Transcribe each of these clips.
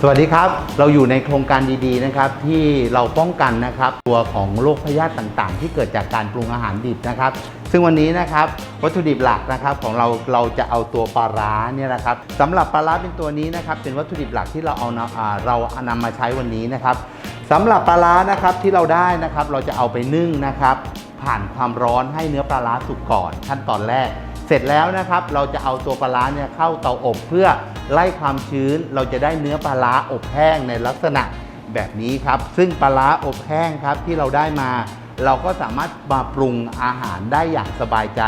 สวัสดีครับ เราอยู่ในโครงการดีๆนะครับที่เราป้องกันนะครับตัวของโรคพยาธิต่างๆ ที่เกิดจากการปรุงอาหารดิบนะครับ ซึ่งวันนี้นะครับวัตถุดิบหลักนะครับของเราเราจะเอาตัวปลาร้าเนี่ยนะครับสำหรับปลาร้าเป็นตัวนี้นะครับเป็นวัตถุดิบหลักที่เราเอาเรานำมาใช้วันนี้นะครับสำหรับปลาร้านะครับที่เราได้นะครับเราจะเอาไปนึ่งนะครับผ่านความร้อนให้เนื้อปลาร้าสุกก่อนขั้นตอนแรก เสร็จแล้วนะครับเราจะเอาตัวปลาร้าเนี่ยเข้าเตาอบเพื่อไล่ความชื้น เราจะได้เนื้อปลาร้าอบแห้งในลักษณะแบบนี้ครับ ซึ่งปลาร้าอบแห้งครับที่เราได้มา เราก็สามารถมาปรุงอาหารได้อย่างสบายใจ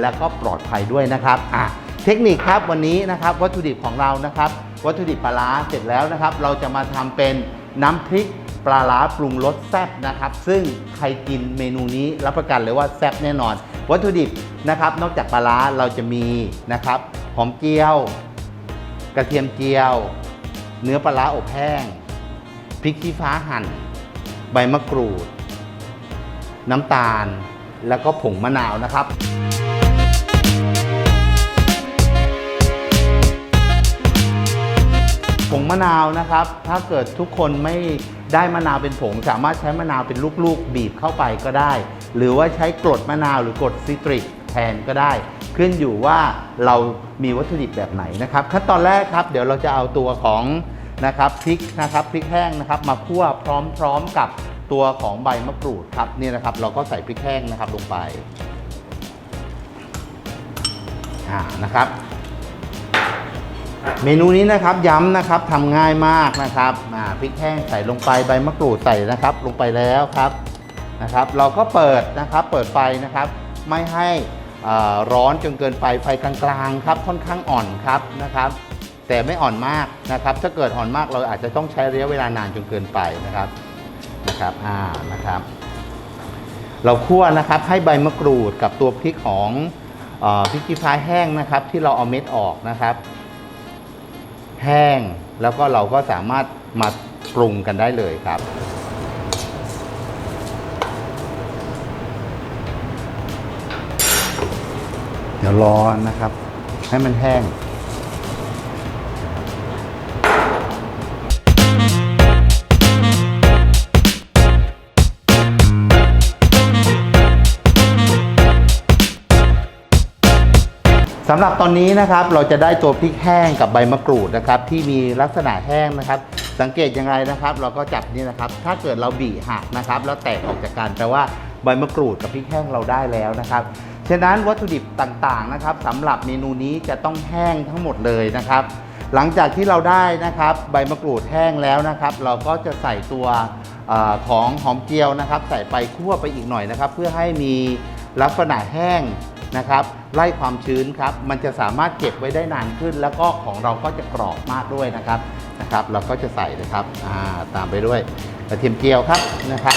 และก็ปลอดภัยด้วยนะครับอะเทคนิคครับวันนี้นะครับวัตถุดิบของเรานะครับ วัตถุดิบปลาร้าเสร็จแล้วนะครับ เราจะมาทำเป็นน้ำพริกปลาร้าปรุงรสแซ่บนะครับ ซึ่งใครกินเมนูนี้รับประกันเลยว่าแซ่บแน่นอน วัตถุดิบนะครับนอกจากปลาร้าเราจะมีนะครับหอมเจียว กระเทียมเจียว เนื้อปลาร้าอบแห้งพริกขี้ฟ้าหั่น ใบมะกรูด น้ำตาล แล้วก็ผงมะนาวนะครับผงมะนาวนะครับ ถ้าเกิดทุกคนไม่ได้มะนาวเป็นผง สามารถใช้มะนาวเป็นลูกๆ บีบเข้าไปก็ได้ หรือว่าใช้กรดมะนาวหรือกรดซิตริกแทนก็ได้ ขึ้นอยู่ว่าเรามีวัตถุดิบแบบไหนนะครับ ขั้นตอนแรกครับ เดี๋ยวเราจะเอาตัวของนะครับพริกนะครับพริกแห้งนะครับ มาคั่วพร้อมๆกับตัวของใบมะกรูดครับนี่นะครับ เราก็ใส่พริกแห้งนะครับลงไปอ่านะครับ เมนูนี้นะครับย้ำนะครับทำง่ายมากนะครับอ่าพริกแห้งใส่ลงไปใบมะกรูดใส่นะครับ ลงไปแล้วครับ นะครับ เราก็เปิดนะครับเปิดไฟนะครับ ไม่ให้ร้อนจนเกินไปไฟกลางๆครับค่อนข้างอ่อนครับนะครับ แต่ไม่อ่อนมากนะครับ ถ้าเกิดอ่อนมากเราอาจจะต้องใช้ระยะเวลานานจนเกินไปนะครับนะครับอ่านะครับ เราคั่วนะครับให้ใบมะกรูดกับตัวพริกของอพริกขี้ฟ้าแห้งนะครับ ที่เราเอาเม็ดออกนะครับ แห้งแล้วก็เราก็สามารถมาปรุงกันได้เลยครับ ดี๋ยวรอนะครับ ให้มันแห้งสำหรับตอนนี้นะครับเราจะได้ตัวพริกแห้งกับใบมะกรูดนะครับที่มีลักษณะแห้งนะครับ สังเกตยังไงนะครับ เราก็จับนี่นะครับ ถ้าเกิดเราบีหักนะครับ แล้วแตกออกจากกันแปลว่าใบมะกรูดกับพริกแห้งเราได้แล้วนะครับ ฉะนั้นวัตถุดิบต่างๆนะครับสำหรับเมนูนี้จะต้องแห้งทั้งหมดเลยนะครับ หลังจากที่เราได้นะครับใบมะกรูดแห้งแล้วนะครับ เราก็จะใส่ตัวอของหอมเจียวนะครับ ใส่ไปคั่วไปอีกหน่อยนะครับ เพื่อให้มีลักษณะแห้งนะครับไล่ความชื้นครับมันจะสามารถเก็บไว้ได้นานขึ้น แล้วก็ของเราก็จะกรอบมากด้วยนะครับนะครับ เราก็จะใส่นะครับาตามไปด้วยกระเทียมเจียวครับนะครับ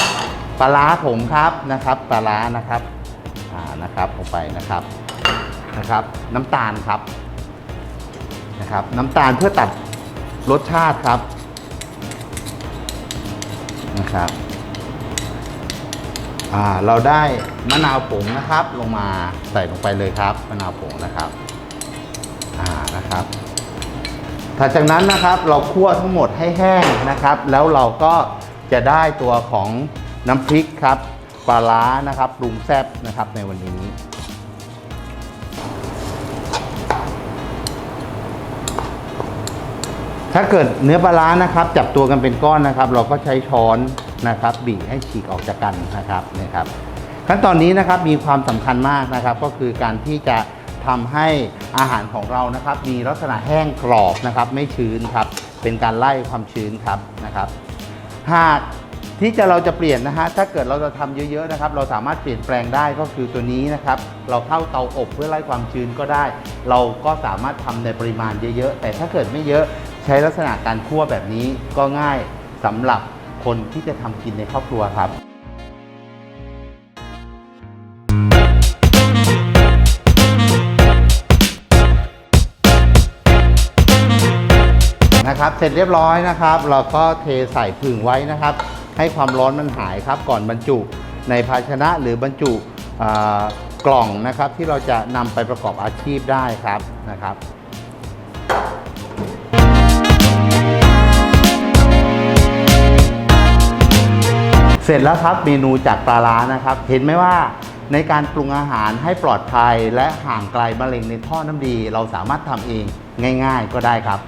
ปลาร้าผงครับนะครับปลาร้านะครับ นะครับลงไปนะครับนะครับน้ำตาลครับนะครับน้ำตาลเพื่อตัดรสชาติครับนะครับอ่าเราได้มะนาวผงนะครับ ลงมาใส่ลงไปเลยครับมะนาวผงนะครับอ่านะครับถัดจากนั้นนะครับเราคั่วทั้งหมดให้แห้งนะครับ แล้วเราก็จะได้ตัวของน้ำพริกครับ ปลาร้านะครับปรุงแซ่บนะครับในวันนี้ ถ้าเกิดเนื้อปลาร้านะครับ จับตัวกันเป็นก้อนนะครับ เราก็ใช้ช้อนนะครับบีบให้ฉีกออกจากกันนะครับนี่ครับ ขั้นตอนนี้นะครับมีความสำคัญมากนะครับ ก็คือการที่จะทำให้อาหารของเรานะครับ มีลักษณะแห้งกรอบนะครับ ไม่ชื้นครับเป็นการไล่ความชื้นครับนะครับ หาก ที่จะเราจะเปลี่ยนนะฮะถ้าเกิดเราจะทำเยอะๆนะครับ เราสามารถเปลี่ยนแปลงได้ก็คือตัวนี้นะครับ เราเข้าเตาอบเพื่อไล่ความชื้นก็ได้ เราก็สามารถทำในปริมาณเยอะๆ แต่ถ้าเกิดไม่เยอะใช้ลักษณะการคั่วแบบนี้ก็ง่ายสำหรับคนที่จะทำกินในครอบครัวครับนะครับเสร็จเรียบร้อยนะครับ เราก็เทใส่ผึ่งไว้นะครับ ให้ความร้อนมันหายครับ ก่อนบรรจุในภาชนะหรือบรรจุกล่องนะครับ ที่เราจะนำไปประกอบอาชีพได้ครับนะครับเสร็จแล้วครับเมนูจากปลาร้านะครับ เห็นไหมว่าในการปรุงอาหารให้ปลอดภัย และห่างไกลมะเร็งในท่อน้ำดี เราสามารถทำเองง่าย ๆ ก็ได้ครับ